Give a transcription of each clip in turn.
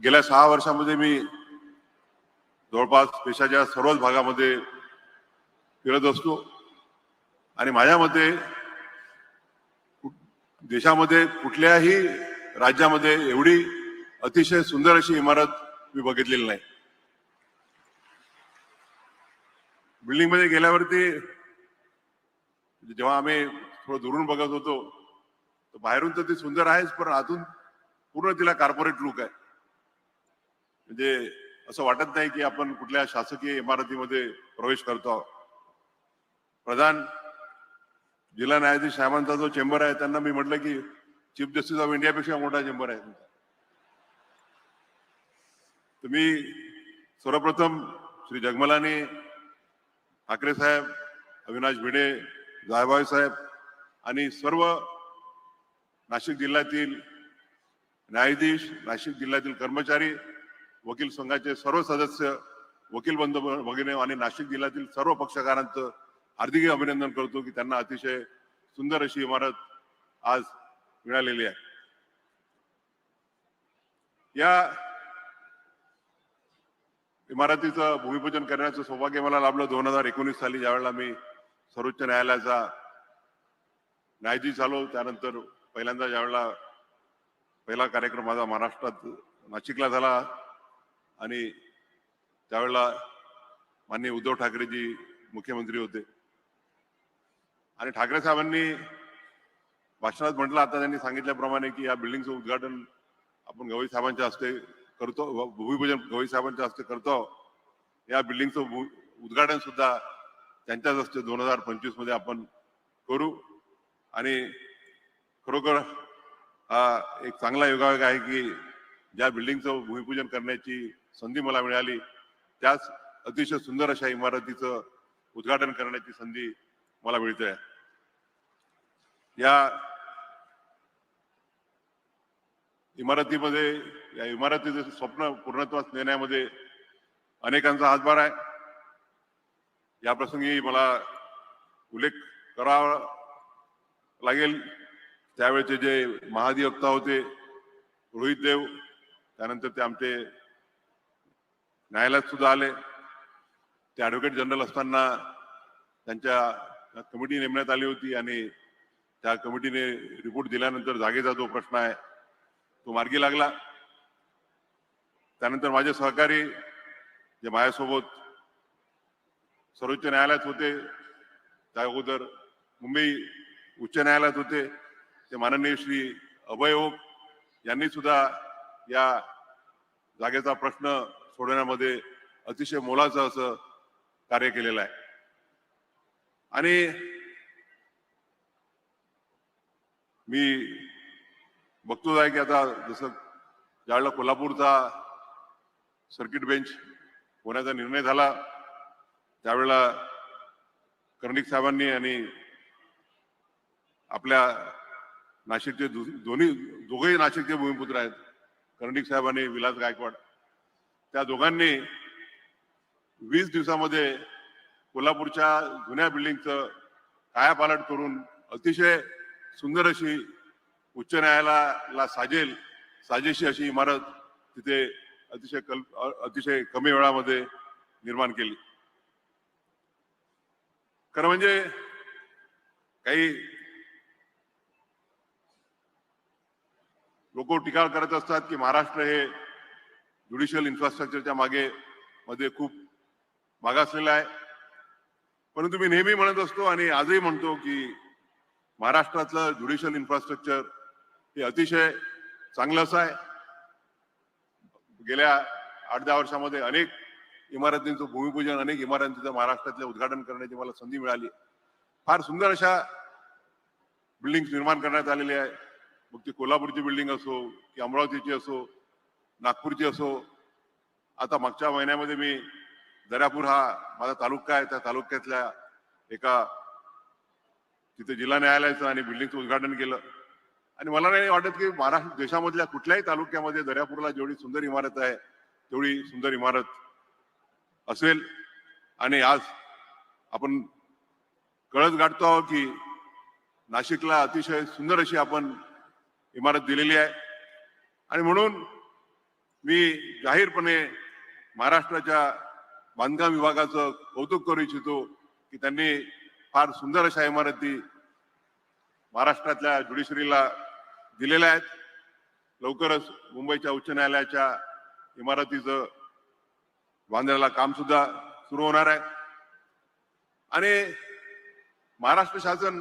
गेल्या सहा वर्षामध्ये मी जवळपास देशाच्या सर्वच भागामध्ये फिरत असतो. आणि माझ्या मते देशामध्ये कुठल्याही राज्यामध्ये एवढी अतिशय सुंदर अशी इमारत मी बघितलेली नाही. बिल्डिंगमध्ये गेल्यावरती जेव्हा आम्ही थोडं दुरून बघत होतो तर बाहेरून तर ती सुंदर आहेच पण आतून पूर्ण तिला कॉर्पोरेट लुक आहे. म्हणजे असं वाटत नाही की आपण कुठल्या शासकीय इमारतीमध्ये प्रवेश करतो आहोत. प्रधान जिल्हा न्यायाधीश साहेबांचा जो चेंबर आहे त्यांना मी म्हटलं की चीफ जस्टिस ऑफ इंडियापेक्षा मोठा चेंबर आहे तुम्ही सर्वप्रथम श्री जगमलानी ठाकरे साहेब अविनाश भिडे जायभाई साहेब आणि सर्व नाशिक जिल्ह्यातील न्यायाधीश नाशिक जिल्ह्यातील कर्मचारी वकील संघाचे सर्व सदस्य वकील बंधू भगिनी आणि नाशिक जिल्ह्यातील सर्व पक्षकारांचं हार्दिक अभिनंदन करतो की त्यांना अतिशय सुंदर अशी इमारत आज मिळालेली आहे. या इमारतीचं भूमिपूजन करण्याचं सौभाग्य मला लाभलं. दोन हजार एकोणीस साली ज्यावेळेला मी सर्वोच्च न्यायालयाचा न्यायाधीश झालो त्यानंतर पहिल्यांदा ज्यावेळेला पहिला कार्यक्रम माझा महाराष्ट्रात नाशिकला झाला. आणि त्यावेळेला माननीय उद्धव ठाकरेजी मुख्यमंत्री होते. आणि ठाकरे साहेबांनी भाषणात म्हटलं आता त्यांनी सांगितल्याप्रमाणे की या बिल्डिंगचं उद्घाटन आपण गवई साहेबांच्या हस्ते करतो भूमिपूजन गवई साहेबांच्या हस्ते करतो या बिल्डिंगचं भू- उद्घाटन सुद्धा त्यांच्याच हस्ते दोन हजार पंचवीसमध्ये आपण करू. आणि खरोखर हा एक चांगला योगायोग आहे की ज्या बिल्डिंगचं भूमिपूजन करण्याची संधी मला मिळाली. त्याच अतिशय सुंदर अशा इमारतीचं उद्घाटन करण्याची संधी मला मिळते या इमारतीमध्ये या इमारतीचं स्वप्न पूर्णत्वास नेण्यामध्ये अनेकांचा हातभार आहे. या प्रसंगी मला उल्लेख करावा लागेल. त्यावेळेचे जे महाधिवक्ता होते रोहित देव त्यानंतर ते आमचे न्यायालयात सुद्धा आले. ते ॲडव्होकेट जनरल असताना त्यांच्या कमिटी नेमण्यात आली होती आणि त्या कमिटीने रिपोर्ट दिल्यानंतर जागेचा जो प्रश्न आहे तो मार्गी लागला. त्यानंतर माझे सहकारी जे माझ्यासोबत सर्वोच्च न्यायालयात होते त्या अगोदर मुंबई उच्च न्यायालयात होते. ते माननीय श्री अभय ओक यांनी सुद्धा या जागेचा प्रश्न सोडवण्यामध्ये अतिशय मोलाचं असं कार्य केलेलं आहे. आणि मी बघतोच आहे की आता जसं ज्यावेळेला कोल्हापूरचा सर्किट बेंच होण्याचा निर्णय झाला त्यावेळेला कर्णिक साहेबांनी आणि आपल्या नाशिकचे दोन्ही दोघेही नाशिकचे भूमिपुत्र आहेत. कर्णिक साहेबांनी विलास गायकवाड. त्या दोघांनी वीस दिवसामध्ये कोल्हापूरच्या जुन्या बिल्डिंगचं कायापालट करून अतिशय सुंदर अशी उच्च न्यायालयाला साजेल साजेशी अशी इमारत तिथे अतिशय कल अतिशय कमी वेळामध्ये निर्माण केली. खरं म्हणजे काही लोक टीका करत असतात की महाराष्ट्र हे ज्युडिशियल इन्फ्रास्ट्रक्चरच्या मागे मध्ये खूप मागासलेला आहे. परंतु मी नेहमी म्हणत असतो आणि आजही म्हणतो की महाराष्ट्रातलं ज्युडिशियल इन्फ्रास्ट्रक्चर हे अतिशय चांगलं असं आहे. गेल्या आठ दहा वर्षामध्ये अनेक इमारतींचं भूमिपूजन अनेक इमारतींचं महाराष्ट्रातलं उद्घाटन करण्याची मला संधी मिळाली. फार सुंदर अशा बिल्डिंग निर्माण करण्यात आलेली आहे. मग ती कोल्हापूरची बिल्डिंग असो की अमरावतीची असो नागपूरची असो आता मागच्या महिन्यामध्ये मी दर्यापूर हा माझा तालुका आहे त्या तालुक्यातल्या एका तिथे जिल्हा न्यायालयाचं आणि बिल्डिंगचं उद्घाटन केलं. आणि मला नाही वाटत की महाराष्ट्र देशामधल्या कुठल्याही तालुक्यामध्ये दर्यापूरला जेवढी सुंदर इमारत आहे तेवढी सुंदर इमारत असेल. आणि आज आपण कळत गाठतो आहोत की नाशिकला अतिशय सुंदर अशी आपण इमारत दिलेली आहे. आणि म्हणून मी जाहीरपणे महाराष्ट्राच्या बांधकाम विभागाचं कौतुक करू इच्छितो की त्यांनी फार सुंदर अशा इमारती महाराष्ट्रातल्या ज्युडिशरीला दिलेल्या आहेत. लवकरच मुंबईच्या उच्च न्यायालयाच्या इमारतीचं बांधण्याला काम सुद्धा सुरू होणार आहे. आणि महाराष्ट्र शासन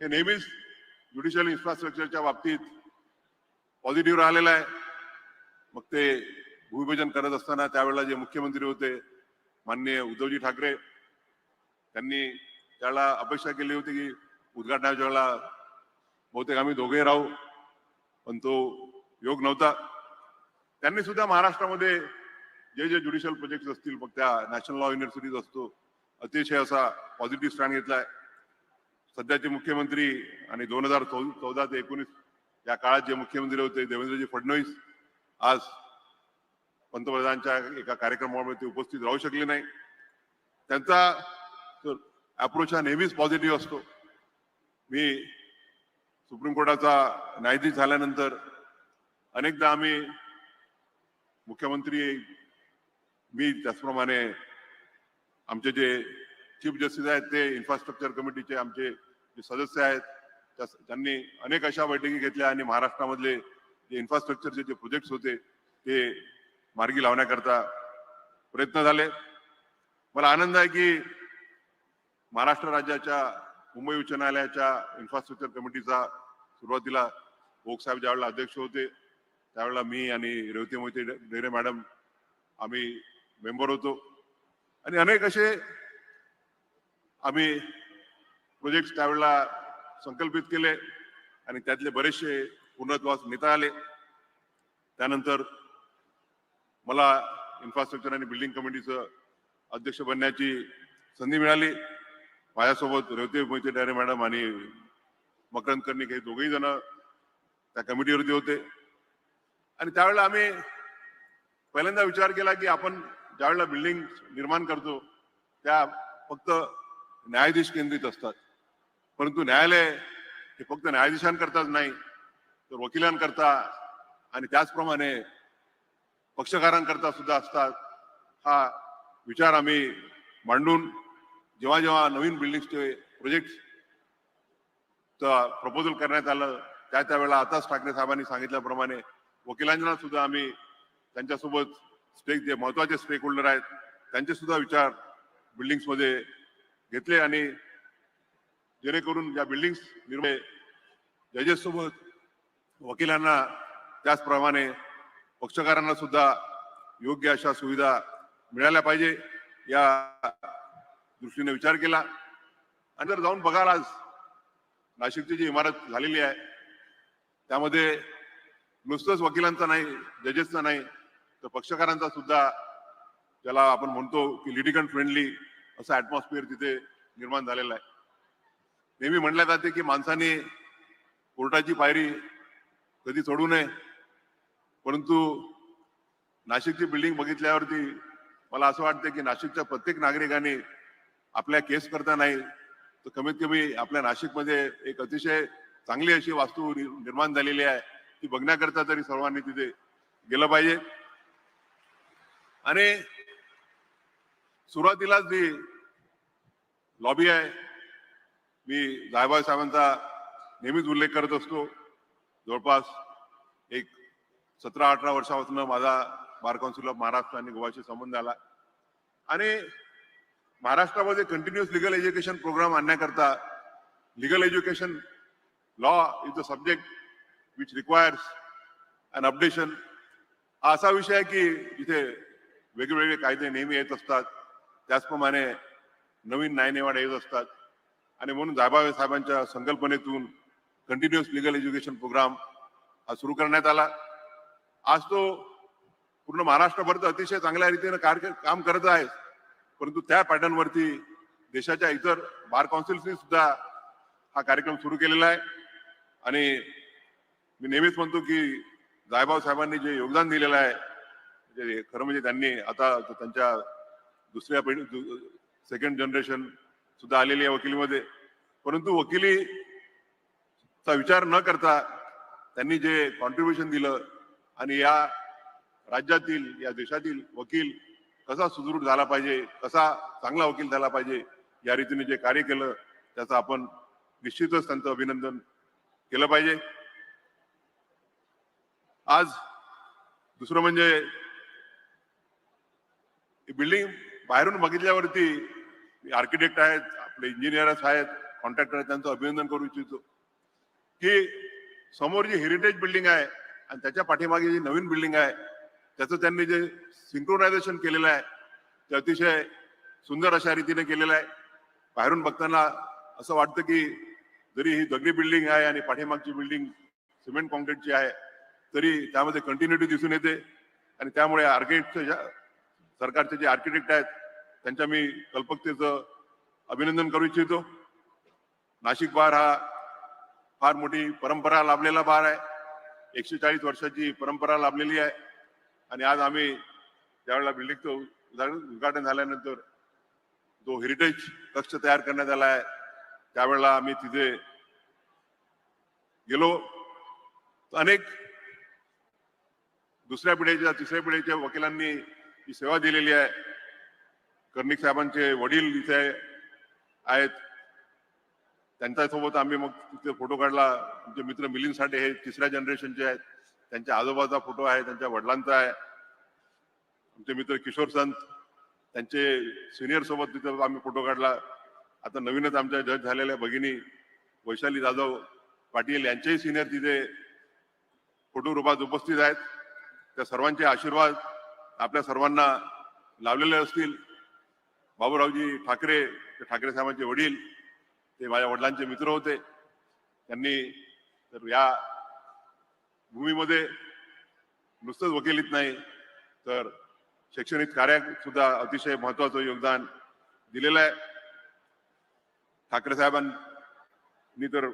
हे नेहमीच ज्युडिशियल इन्फ्रास्ट्रक्चरच्या बाबतीत पॉझिटिव्ह राहिलेलं आहे. मग ते भूमिपूजन करत असताना त्यावेळेला जे मुख्यमंत्री होते माननीय उद्धवजी ठाकरे त्यांनी त्याला अपेक्षा केली होती की उद्घाटनाच्या वेळेला बहुतेक आम्ही दोघेही राहू पण तो योग नव्हता. त्यांनी सुद्धा महाराष्ट्रामध्ये जे जे ज्युडिशियल प्रोजेक्ट असतील मग त्या नॅशनल लॉ युनिव्हर्सिटीज असतो अतिशय असा पॉझिटिव्ह स्टँड घेतलाय सध्याचे मुख्यमंत्री आणि दोन हजार चौदा ते एकोणीस या काळात जे मुख्यमंत्री होते देवेंद्रजी फडणवीस आज पंतप्रधानांच्या एका कार्यक्रमामध्ये ते उपस्थित राहू शकले नाही. त्यांचा अप्रोच हा नेहमीच पॉझिटिव्ह असतो. मी सुप्रीम कोर्टाचा न्यायाधीश झाल्यानंतर अनेकदा आम्ही मुख्यमंत्री मी त्याचप्रमाणे आमचे जे चीफ जस्टिस आहेत ते इन्फ्रास्ट्रक्चर कमिटीचे आमचे जे सदस्य आहेत त्या- त्यांनी अनेक अशा बैठकी घेतल्या आणि महाराष्ट्रामधले जे इन्फ्रास्ट्रक्चरचे जे प्रोजेक्ट्स होते ते मार्गी लावण्याकरता प्रयत्न झाले. मला आनंद आहे की महाराष्ट्र राज्याच्या मुंबई उच्च न्यायालयाच्या इन्फ्रास्ट्रक्चर कमिटीचा सुरुवातीला ओक साहेब ज्यावेळेला अध्यक्ष होते त्यावेळेला मी आणि रेवती मोहिते डेरे मॅडम आम्ही मेंबर होतो. आणि अनेक असे आम्ही प्रोजेक्ट त्यावेळेला संकल्पित केले आणि त्यातले बरेचसे पुनर्वास नेता आले. त्यानंतर मला इन्फ्रास्ट्रक्चर आणि बिल्डिंग कमिटीचं अध्यक्ष बनण्याची संधी मिळाली. माझ्यासोबत रेवते मोहिते डायरे मॅडम आणि मकरंद कर्णिक हे दोघेही जण त्या कमिटीवरती होते. आणि त्यावेळेला आम्ही पहिल्यांदा विचार केला की आपण ज्यावेळेला बिल्डिंग निर्माण करतो त्या फक्त न्यायाधीश केंद्रित असतात. परंतु न्यायालय हे फक्त न्यायाधीशांकरताच नाही तर वकिलांकरता आणि त्याचप्रमाणे पक्षकारांकरता सुद्धा असतात. हा विचार आम्ही मांडून जेव्हा जेव्हा नवीन बिल्डिंगचे प्रोजेक्ट प्रपोजल करण्यात आलं त्या त्यावेळेला आताच ठाकरे साहेबांनी सांगितल्याप्रमाणे वकिलांना सुद्धा आम्ही त्यांच्यासोबत स्टेक जे महत्त्वाचे स्टेक होल्डर आहेत त्यांचे सुद्धा विचार बिल्डिंग्समध्ये घेतले आणि जेणेकरून या बिल्डिंग्स निर्मय जजेससोबत वकिलांना त्याचप्रमाणे पक्षकारांना सुद्धा योग्य अशा सुविधा मिळाल्या पाहिजे या दृष्टीने विचार केला. आणि जर जाऊन बघाल आज नाशिकची जी इमारत झालेली आहे त्यामध्ये नुसतंच वकिलांचा नाही जजेसचा नाही तर पक्षकारांचा सुद्धा ज्याला आपण म्हणतो की लिटिकन फ्रेंडली असं ॲटमॉस्फिअर तिथे निर्माण झालेलं आहे. नेहमी म्हणल्या जाते की माणसाने कोर्टाची पायरी कधी चढू नये. परंतु नाशिकची बिल्डिंग बघितल्यावरती मला असं वाटतं की नाशिकच्या प्रत्येक नागरिकाने आपल्या केस करता नाही. तर कमीत कमी आपल्या नाशिकमध्ये एक अतिशय चांगली अशी वास्तू निर्माण झालेली आहे. ती बघण्याकरता तरी सर्वांनी तिथे गेलं पाहिजे. आणि सुरुवातीलाच जी लॉबी आहे मी जायबाई साहेबांचा नेहमीच उल्लेख करत असतो. जवळपास एक सतरा अठरा वर्षापासून माझा बार काउन्सिल ऑफ महाराष्ट्र आणि गोवाशी संबंध आला. आणि महाराष्ट्रामध्ये continuous legal education programme आणण्याकरता legal education law is the subject which requires an updation हा असा विषय आहे की जिथे वेगवेगळे कायदे नेहमी येत असतात. त्याचप्रमाणे नवीन न्यायनिवाडे येत असतात. आणि म्हणून जाबावे साहेबांच्या संकल्पनेतून कंटिन्युअस लिगल एज्युकेशन प्रोग्राम हा सुरू करण्यात आला. आज तो पूर्ण महाराष्ट्रभर तर अतिशय चांगल्या रीतीनं कार्य काम करत आहे. परंतु त्या पॅटर्नवरती देशाच्या इतर बार काउन्सिल्सनी सुद्धा हा कार्यक्रम सुरू केलेला आहे. आणि मी नेहमीच म्हणतो की जायबाव साहेबांनी जे योगदान दिलेलं आहे म्हणजे खरं म्हणजे त्यांनी आता त्यांच्या दुसऱ्या पिढी सेकंड जनरेशन सुद्धा आलेली आहे वकिलीमध्ये. परंतु वकिली चा विचार न करता त्यांनी जे कॉन्ट्रीब्युशन दिलं आणि या राज्यातील या देशातील वकील कसा सुदृढ झाला पाहिजे कसा चांगला वकील झाला पाहिजे या रीतीने जे कार्य केलं त्याचं आपण निश्चितच त्यांचं अभिनंदन केलं पाहिजे. आज दुसरं म्हणजे बिल्डिंग बाहेरून बघितल्यावरती आर्किटेक्ट आहेत आपले इंजिनियर्स आहेत कॉन्ट्रॅक्टर आहेत त्यांचं अभिनंदन करू इच्छितो. की समोर जी हेरिटेज बिल्डिंग आहे आणि त्याच्या पाठीमागे जी नवीन बिल्डिंग आहे त्याचं त्यांनी जे सिंक्रोनायझेशन केलेलं आहे ते अतिशय सुंदर अशा रीतीने केलेलं आहे. बाहेरून बघताना असं वाटतं की जरी ही दगडी बिल्डिंग आहे आणि पाठीमागची बिल्डिंग सिमेंट कॉन्क्रीटची आहे तरी त्यामध्ये कंटिन्युटी दिसून येते. आणि त्यामुळे आर्किटेक्टच्या ज्या सरकारचे जे आर्किटेक्ट आहेत त्यांच्या मी कल्पकतेचं अभिनंदन करू इच्छितो. नाशिक बार हा फार मोठी परंपरा लाभलेला बार आहे. एकशे चाळीस वर्षाची परंपरा लाभलेली आहे. आणि आज आम्ही ज्यावेळेला बिल्डिंगचं उद्घाटन उद्घाटन झाल्यानंतर जो हेरिटेज कक्ष तयार करण्यात आला आहे त्यावेळेला आम्ही तिथे गेलो. अनेक दुसऱ्या पिढीच्या तिसऱ्या पिढीच्या वकिलांनी ही सेवा दिलेली आहे. कर्णिक साहेबांचे वडील इथे आहेत. त्यांच्यासोबत आम्ही मग तिथे फोटो काढला. आमचे मित्र मिलिंद साठे हे तिसऱ्या जनरेशनचे आहेत. त्यांच्या आजोबाचा फोटो आहे त्यांच्या वडिलांचा आहे. आमचे मित्र किशोर संत त्यांचे सिनियर सोबत तिथे आम्ही फोटो काढला. आता नवीनच आमच्या जज झालेल्या भगिनी वैशाली जाधव पाटील यांचेही सिनियर तिथे फोटो रूपात उपस्थित आहेत. त्या सर्वांचे आशीर्वाद आपल्या सर्वांना लावलेले असतील. बाबूरावजी ठाकरे ठाकरे साहेबांचे वडील ते माझ्या वडिलांचे मित्र होते. त्यांनी तर या भूमीमध्ये नुसतंच वकिलीत नाही तर शैक्षणिक कार्यात सुद्धा अतिशय महत्वाचं योगदान दिलेलं आहे. ठाकरे साहेबांनी तर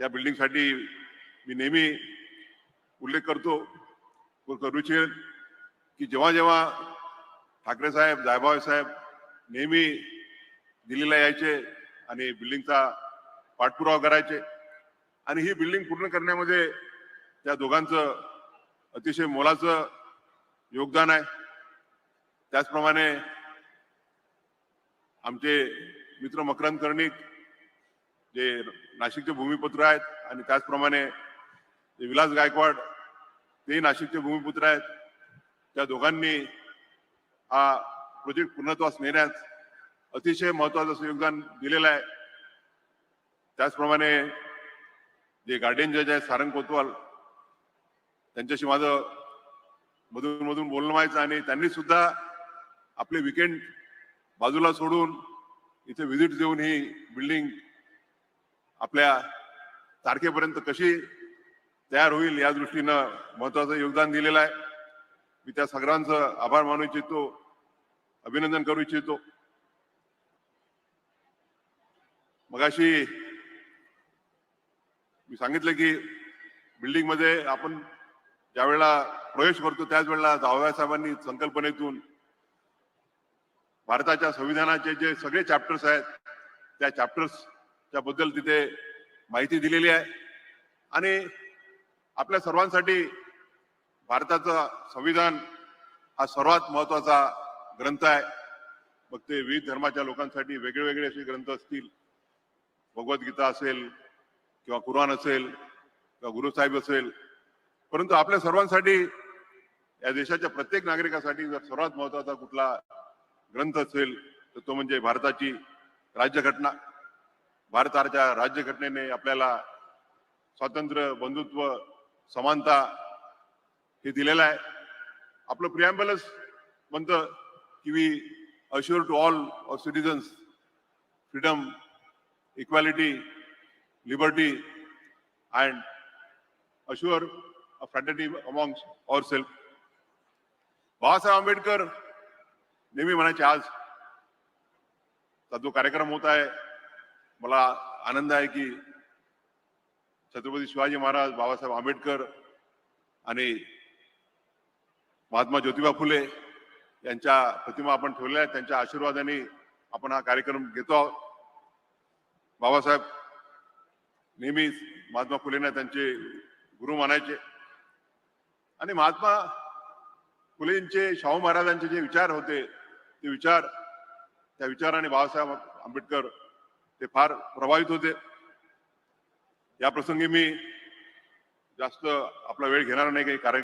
या बिल्डिंगसाठी मी नेहमी उल्लेख करतो. करू इच्छेल की जेव्हा जेव्हा ठाकरे साहेब जायभाव साहेब नेहमी दिल्लीला यायचे आणि बिल्डिंगचा पाठपुरावा करायचे. आणि ही बिल्डिंग पूर्ण करण्यामध्ये त्या दोघांचं अतिशय मोलाचं योगदान आहे. त्याचप्रमाणे आमचे मित्र मकरंद कर्णिक जे नाशिकचे भूमिपुत्र आहेत आणि त्याचप्रमाणे जे विलास गायकवाड तेही नाशिकचे भूमिपुत्र आहेत. त्या दोघांनी हा प्रोजेक्ट पूर्णत्वास नेण्यास अतिशय महत्वाचं असं योगदान दिलेलं आहे. त्याचप्रमाणे जे गार्डियन जज आहेत सारंग कोतवाल त्यांच्याशी माझं मधून मधून बोलणं व्हायचं आणि त्यांनी सुद्धा आपले विकेंड बाजूला सोडून इथे व्हिजिट देऊन ही बिल्डिंग आपल्या तारखेपर्यंत कशी तयार होईल या दृष्टीनं महत्वाचं योगदान दिलेलं आहे. मी त्या सगळ्यांचं आभार मानू इच्छितो अभिनंदन करू इच्छितो. मगाशी मी सांगितलं की बिल्डिंगमध्ये आपण ज्या वेळेला प्रवेश करतो त्याच वेळेला जावया साहेबांनी संकल्पनेतून भारताच्या संविधानाचे जे सगळे चॅप्टर्स आहेत त्या चॅप्टर्सच्या बद्दल तिथे माहिती दिलेली आहे. आणि आपल्या सर्वांसाठी भारताचं संविधान हा सर्वात महत्त्वाचा ग्रंथ आहे. मग ते विविध धर्माच्या लोकांसाठी वेगळे वेगळे असे ग्रंथ असतील. भगवद्गीता असेल किंवा कुराण असेल किंवा गुरुसाहेब असेल. परंतु आपल्या सर्वांसाठी या देशाच्या प्रत्येक नागरिकासाठी जर सर्वात महत्त्वाचा कुठला ग्रंथ असेल तर तो म्हणजे भारताची राज्यघटना. भारताच्या राज्यघटनेने आपल्याला स्वातंत्र्य बंधुत्व समानता हे दिलेलं आहे. आपलं प्रियांबलच म्हणतं की we assure to all of citizens freedom equality liberty and assure a fraternity among or self Babasaheb Ambedkar नेहमी म्हणायचे आज चा जो कार्यक्रम होत आहे मला आनंद आहे की छत्रपती शिवाजी महाराज बाबासाहेब आंबेडकर आणि महात्मा ज्योतिबा फुले यांच्या प्रतिमा आपण ठेवल्या आहेत. त्यांच्या आशीर्वादाने आपण हा कार्यक्रम घेतो आहोत. बाबासाहेब नेहमीच महात्मा फुलेंना त्यांचे गुरु मानायचे. आणि महात्मा फुलेंचे शाहू महाराजांचे जे विचार होते ते विचार त्या विचाराने बाबासाहेब आंबेडकर ते फार प्रभावित होते. या प्रसंगी मी जास्त आपला वेळ घेणार नाही काही कारण